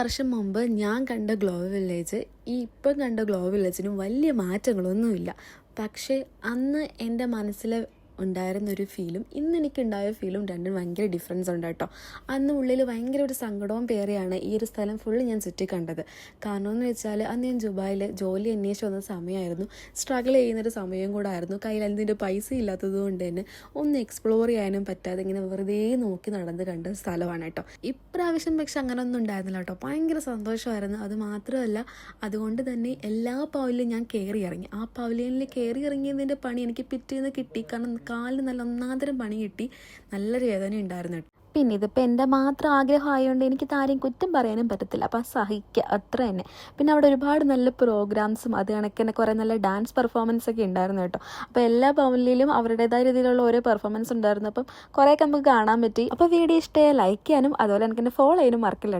വർഷം മുമ്പ് ഞാൻ കണ്ട ഗ്ലോ വില്ലേജ് ഈ ഇപ്പം കണ്ട ഗ്ലോ വില്ലേജിനും വലിയ മാറ്റങ്ങളൊന്നുമില്ല. പക്ഷേ അന്ന് എന്റെ മനസ്സിൽ ഉണ്ടായിരുന്ന ഒരു ഫീലും ഇന്ന് എനിക്കുണ്ടായ ഫീലും രണ്ടും ഭയങ്കര ഡിഫറൻസ് ഉണ്ട് കേട്ടോ. അന്ന് ഉള്ളിൽ ഭയങ്കര ഒരു സങ്കടവും പേരെയാണ് ഈ ഒരു സ്ഥലം ഫുള്ള് ഞാൻ ചുറ്റി കണ്ടത്. കാരണം എന്ന് വെച്ചാൽ അന്ന് ഞാൻ ദുബായിൽ ജോലി അന്വേഷിച്ച് വന്ന സമയമായിരുന്നു സ്ട്രഗിൾ ചെയ്യുന്നൊരു സമയം കൂടെ ആയിരുന്നു. കയ്യിൽ അതിന്റെ പൈസ ഇല്ലാത്തത് കൊണ്ട് തന്നെ ഒന്ന് എക്സ്പ്ലോർ ചെയ്യാനും പറ്റാതെ ഇങ്ങനെ വെറുതെ നോക്കി നടന്ന് കണ്ട സ്ഥലമാണ് കേട്ടോ. ഇപ്രാവശ്യം പക്ഷെ അങ്ങനെ ഒന്നും ഉണ്ടായിരുന്നില്ല കേട്ടോ. ഭയങ്കര സന്തോഷമായിരുന്നു. അത് മാത്രമല്ല അതുകൊണ്ട് തന്നെ എല്ലാ പവലിലും ഞാൻ കയറി ഇറങ്ങി. ആ പവലിയനിൽ കയറി ഇറങ്ങിയതിന്റെ പണി എനിക്ക് പിറ്റേന്ന് കിട്ടി. കാരണം കാലിന് നല്ല ഒന്നാന്തരം പണി കിട്ടി. നല്ലൊരു വേദന ഉണ്ടായിരുന്നു പിന്നെ ഇതിപ്പോൾ എന്റെ മാത്രം ആഗ്രഹമായതുകൊണ്ട് എനിക്ക് ആരെയും കുറ്റം പറയാനും പറ്റത്തില്ല. അപ്പം സഹിക്കുക അത്ര തന്നെ. പിന്നെ അവിടെ ഒരുപാട് നല്ല പ്രോഗ്രാംസും അത് കണക്കിന് കുറേ നല്ല ഡാൻസ് പെർഫോമൻസ് ഒക്കെ ഉണ്ടായിരുന്നു കേട്ടോ. അപ്പോൾ എല്ലാ പവലിലും അവരുടേതായ രീതിയിലുള്ള ഓരോ പെർഫോമൻസ് ഉണ്ടായിരുന്നു. അപ്പം കുറേയൊക്കെ നമുക്ക് കാണാൻ പറ്റി. അപ്പോൾ വീഡിയോ ഇഷ്ടമായ ലൈക്ക് ചെയ്യാനും അതുപോലെ എനിക്ക് ഫോളോ ചെയ്യാനും മറക്കില്ല.